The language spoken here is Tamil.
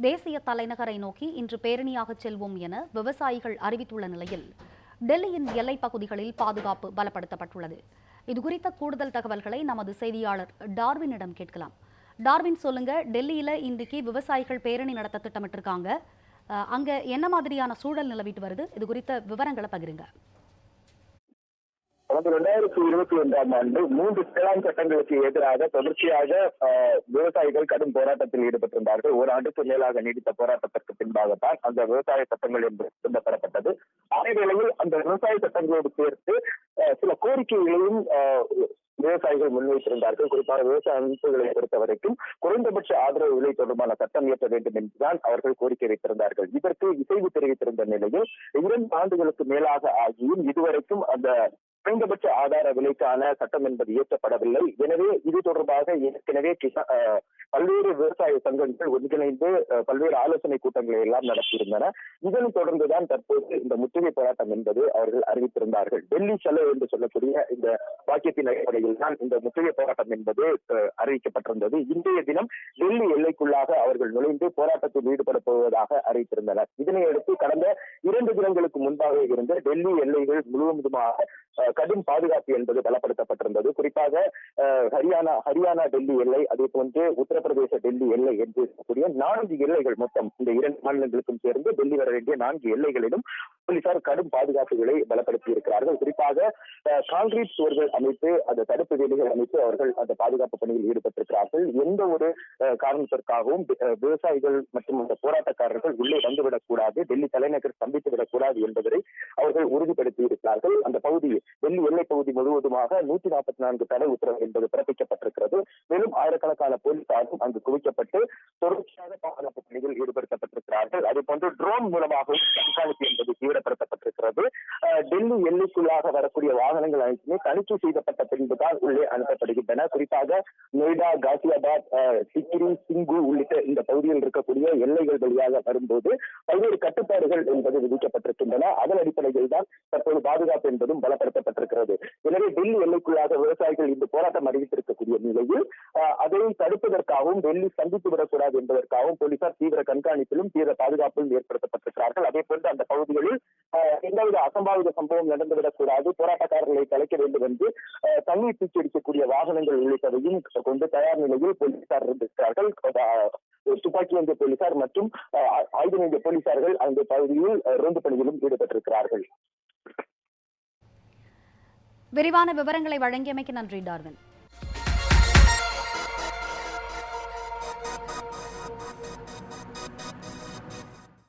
தேசிய தலைநகரை நோக்கி இன்று பேரணியாக செல்வோம் என விவசாயிகள் அறிவித்துள்ள நிலையில் டெல்லியின் எல்லைப் பகுதிகளில் பாதுகாப்பு பலப்படுத்தப்பட்டுள்ளது. இதுகுறித்த கூடுதல் தகவல்களை நமது செய்தியாளர் டார்வினிடம் கேட்கலாம். டார்வின் சொல்லுங்க டெல்லியில இன்றைக்கு விவசாயிகள் பேரணி நடத்த திட்டமிட்டிருக்காங்க. அங்க என்ன மாதிரியான சூழல் நிலவிட்டு வருது? இது குறித்த விவரங்களை பகிருங்க. கடந்த இரண்டாயிரத்தி இருபத்தி ஒன்றாம் ஆண்டு மூன்று வேளாண் சட்டங்களுக்கு எதிராக தொடர்ச்சியாக ஆஹ், விவசாயிகள் கடும் போராட்டத்தில் ஈடுபட்டிருந்தார்கள். ஒரு ஆண்டுக்கு மேலாக நீடித்த போராட்டத்திற்கு பின்பாகத்தான் அந்த விவசாய சட்டங்கள் என்று திரும்ப பெறப்பட்டது அதே வேளையில் அந்த விவசாய சட்டங்களோடு சேர்த்து சில கோரிக்கைகளையும் ஆஹ், விவசாயிகள் முன்வைத்திருந்தார்கள். குறிப்பாக விவசாய அமைப்புகளை பொறுத்த வரைக்கும் குறைந்தபட்ச ஆதரவு விலை தொடர்பான சட்டம் இயற்ற வேண்டும் என்றுதான் அவர்கள் கோரிக்கை வைத்திருந்தார்கள். இதற்கு இசைவு தெரிவித்திருந்த நிலையில் இரண்டு ஆண்டுகளுக்கு மேலாக ஆகியும் இதுவரைக்கும் அந்த குறைந்தபட்ச ஆதார விலைக்கான சட்டம் என்பது இயற்றப்படவில்லை. எனவே இது தொடர்பாக ஏற்கனவே அஹ், பல்வேறு விவசாய சங்கங்கள் ஒருங்கிணைந்து பல்வேறு ஆலோசனை கூட்டங்களை எல்லாம் நடத்தியிருந்தன. இதனைத் தொடர்ந்துதான் தற்போது இந்த முற்றுகை போராட்டம் என்பது அவர்கள் அறிவித்திருந்தார்கள். டெல்லி செலவு என்று சொல்லக்கூடிய இந்த வாக்கியத்தின் அடிப்படையில் தான் இந்த முற்றுகை போராட்டம் என்பது அறிவிக்கப்பட்டிருந்தது. இன்றைய தினம் டெல்லி எல்லைக்குள்ளாக அவர்கள் நுழைந்து போராட்டத்தில் ஈடுபட போவதாக அறிவித்திருந்தனர். இதனையடுத்து கடந்த இரண்டு தினங்களுக்கு முன்பாக இருந்த டெல்லி எல்லைகள் முழுவதுமாக கடும் பாதுகாப்பு என்பது பலப்படுத்தப்பட்டிருந்தது. குறிப்பாக ஹரியானா ஹரியானா டெல்லி எல்லை அதே போன்று உத்தரப்பிரதேச டெல்லி எல்லை என்று இருக்கக்கூடிய நான்கு எல்லைகள் மொத்தம் இந்த இரண்டு மாநிலங்களுக்கும் சேர்ந்து டெல்லி வர வேண்டிய நான்கு எல்லைகளிலும் போலீசார் கடும் பாதுகாப்புகளை பலப்படுத்தி இருக்கிறார்கள் குறிப்பாக கான்கிரீட் சுவர்கள் அமைத்து அந்த தடுப்பு வேலிகள் அமைத்து அவர்கள் அந்த பாதுகாப்பு பணியில் ஈடுபட்டிருக்கிறார்கள். எந்த ஒரு காரணத்திற்காகவும் விவசாயிகள் மற்றும் அந்த போராட்டக்காரர்கள் உள்ளே வந்துவிடக் கூடாது டெல்லி தலைநகர் சந்தித்து விடக்கூடாது என்பதை அவர்கள் உறுதிப்படுத்தி இருக்கிறார்கள் அந்த பகுதி டெல்லி எல்லைப் பகுதி முழுவதுமாக நூற்றி நாற்பத்தி நான்கு தடை உத்தரவு என்பது பிறப்பிக்கப்பட்டிருக்கிறது. மேலும் ஆயிரக்கணக்கான போலீசாரும் அங்கு குவிக்கப்பட்டு தொடர்ச்சியாக பாதுகாப்பு பணியில் ஈடுபடுத்தப்பட்டிருக்கிறார்கள். அதே போன்று ட்ரோன் மூலமாகவும் கண்காணிப்பு என்பது தீவிரப்படுத்தப்பட்டிருக்கிறது. டெல்லி எல்லைக்குள்ளாக வரக்கூடிய வாகனங்கள் தணிக்கை செய்யப்பட்ட பின்புதான் உள்ளே அனுப்பப்படுகின்றன. குறிப்பாக நொய்டா காசியாபாத் சிக்கிரி சிங்கு உள்ளிட்ட இந்த பகுதியில் இருக்கக்கூடிய எல்லைகள் வழியாக வரும்போது பல்வேறு கட்டுப்பாடுகள் என்பது விதிக்கப்பட்டிருக்கின்றன. அதன் அடிப்படையில் தான் தற்போது பாதுகாப்பு என்பதும் பலப்படுத்தப்பட்டிருக்கிறது. எனவே டெல்லி எல்லைக்குள்ளாக விவசாயிகள் இந்த போராட்டம் அறிவித்திருக்கக்கூடிய நிலையில் அதை தடுப்பதற்காகவும் டெல்லி சந்தித்து விடக்கூடாது என்பதற்காகவும் போலீசார் தீவிர கண்காணிப்பிலும் தீவிர பாதுகாப்பிலும் ஏற்படுத்தப்பட்டிருக்கிறார்கள். அதே போன்று அந்த பகுதிகளில் எந்தவித அசம்பாவித சம்பவம் நடந்துவிடக்கூடாது. போராட்டக்காரர்களை கலைக்க வேண்டும் என்று தண்ணீர் தீச்சடிக்கக்கூடிய வாகனங்கள் உள்ளிட்டதையும் கொண்டு தயார் நிலையில் போலீசார் இருந்திருக்கிறார்கள். துப்பாக்கி ஏந்திய போலீசார் மற்றும் ஆயுதம் ஏந்திய போலீசார்கள் அந்த பகுதியில் ரோந்து பணியிலும் ஈடுபட்டிருக்கிறார்கள். விரிவான விவரங்களை வழங்கியமைக்கு நன்றி டார்வின்.